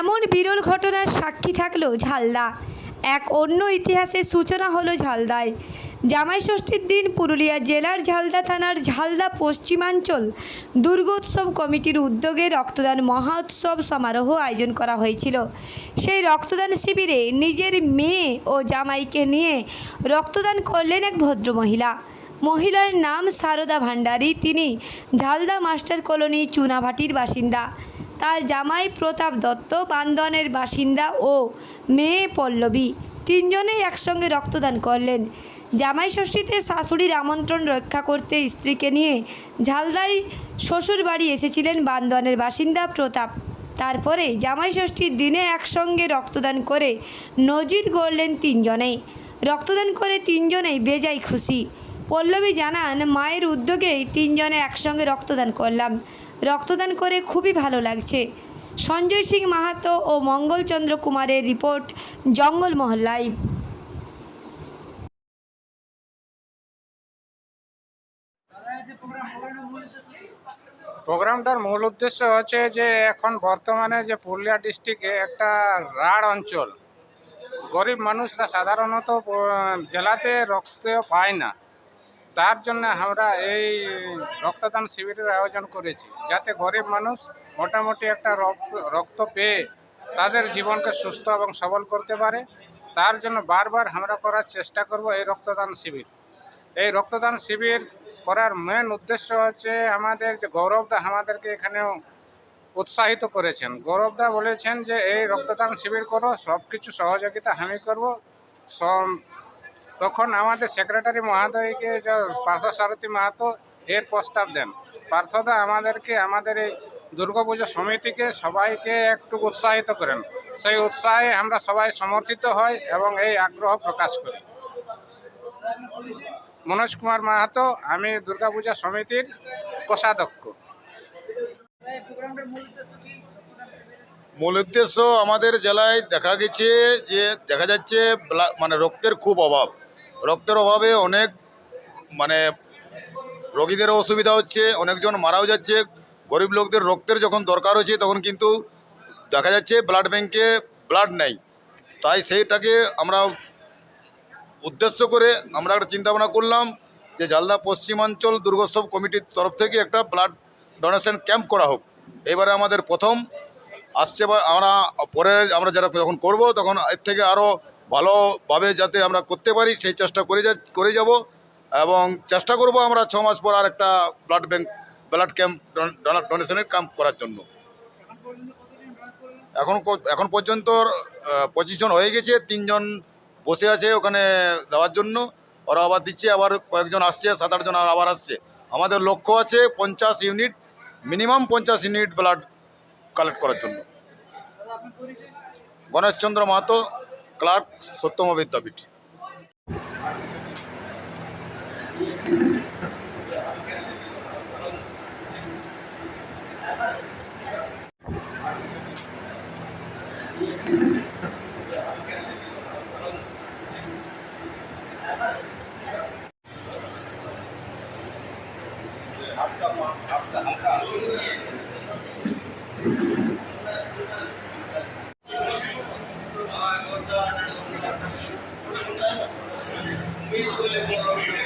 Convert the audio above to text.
এমন বিরল ঘটনার সাক্ষী থাকল ঝালদা। এক অন্য ইতিহাসের সূচনা হলো ঝালদায়। জামাই ষষ্ঠীর দিন পুরুলিয়া জেলার ঝালদা থানার ঝালদা পশ্চিমাঞ্চল দুর্গোৎসব কমিটির উদ্যোগে রক্তদান মহোৎসব সমারোহ আয়োজন করা হয়েছিল। সেই রক্তদান শিবিরে নিজের মেয়ে ও জামাইকে নিয়ে রক্তদান করলেন এক ভদ্রমহিলা। মহিলার নাম সারদা ভান্ডারী তিনি ঝালদা মাস্টার কলোনি চুনাভাটির বাসিন্দা। তার জামাই প্রতাপ দত্ত, বান্দনের বাসিন্দা ও মেয়ে পল্লবী। তিনজনেই একসঙ্গে রক্তদান করলেন। জামাই ষষ্ঠীতে শাশুড়ির আমন্ত্রণ রক্ষা করতে স্ত্রীকে নিয়ে ঝালদায় শ্বশুর বাড়ি এসেছিলেন বান্দনের বাসিন্দা প্রতাপ। তারপরে জামাই ষষ্ঠীর দিনে একসঙ্গে রক্তদান করে নজির গড়লেন তিনজনেই। রক্তদান করে তিনজনেই বেজায় খুশি। পল্লবী জানান, মায়ের উদ্যোগেই তিনজনে একসঙ্গে রক্তদান করলাম। রক্তদান করে খুবই ভালো লাগছে। সঞ্জয় সিং মাহাতো ও মঙ্গলচন্দ্র কুমারের রিপোর্ট জঙ্গলমহল লাইভ। প্রোগ্রামটার মূল উদ্দেশ্য হচ্ছে যে এখন বর্তমানে যে পুরুলিয়া ডিস্ট্রিক্টে একটা রাঢ় অঞ্চল। গরিব মানুষরা সাধারণত জেলাতে রক্ত পায় না। তার জন্য আমরা এই রক্তদান শিবিরের আয়োজন করেছি, যাতে গরিব মানুষ মোটামুটি একটা রক্ত রক্ত পেয়ে তাদের জীবনকে সুস্থ এবং সবল করতে পারে। তার জন্য বারবার আমরা করার চেষ্টা করব এই রক্তদান শিবির। এই রক্তদান শিবির করার মেন উদ্দেশ্য হচ্ছে আমাদের যে গৌরবদা আমাদেরকে এখানেও উৎসাহিত করেছেন। গৌরবদা বলেছেন যে, এই রক্তদান শিবির করো সব কিছু সহযোগিতা আমি করব। তখন আমাদের সেক্রেটারি মহোদয়কে পার্থসারথী মাহাতো এর প্রস্তাব দেন। পার্থদা, আমাদেরকে, আমাদের এই দুর্গাপুজো সমিতিকে সবাইকে একটু উৎসাহিত করেন। সেই উৎসাহে আমরা সবাই সমর্থিত হই এবং এই আগ্রহ প্রকাশ করি। মনোজ কুমার মাহাতো, আমি দুর্গাপূজা সমিতির কোষাধ্যক্ষ। মূল উদ্দেশ্য আমাদের জেলায় দেখা গেছে যে, দেখা যাচ্ছে মানে রক্তের খুব অভাব। রক্তের অভাবে অনেক মানে রোগীদেরও অসুবিধা হচ্ছে, অনেকজন মারাও যাচ্ছে। গরিব লোকদের রক্তের যখন দরকার হচ্ছে, তখন কিন্তু দেখা যাচ্ছে ব্লাড ব্যাংকে ব্লাড নেই। তাই সেইটাকে আমরা উদ্দেশ্য করে আমরা একটা চিন্তা ভাবনা করলাম যে জালদা পশ্চিমাঞ্চল দুর্গোৎসব কমিটির তরফ থেকে একটা ব্লাড ডোনেশন ক্যাম্প করা হোক। এবারে আমাদের প্রথম, আসছে আমরা, পরে আমরা যারা যখন করব, তখন এর থেকে আরও ভালোভাবে যাতে আমরা করতে পারি, সেই চেষ্টা করে যা, করে যাব এবং চেষ্টা করব আমরা ছ মাস পর আর একটা ব্লাড ব্যাঙ্ক ব্লাড ক্যাম্প ডোনেশনের ক্যাম্প করার জন্য। এখন এখন পর্যন্ত পঁচিশ জন হয়ে গেছে, তিনজন বসে আছে ওখানে দেওয়ার জন্য। ওরা আবার দিচ্ছে, আবার কয়েকজন আসছে সাত আটজন আবার আসছে। আমাদের লক্ষ্য আছে পঞ্চাশ ইউনিট, মিনিমাম পঞ্চাশ ইউনিট ব্লাড কালেক্ট করার জন্য। গণেশচন্দ্র মাহাতো ক্লার্ক সত্যম বিদ্যাপীঠ আপনার আপনার आपका Thank you.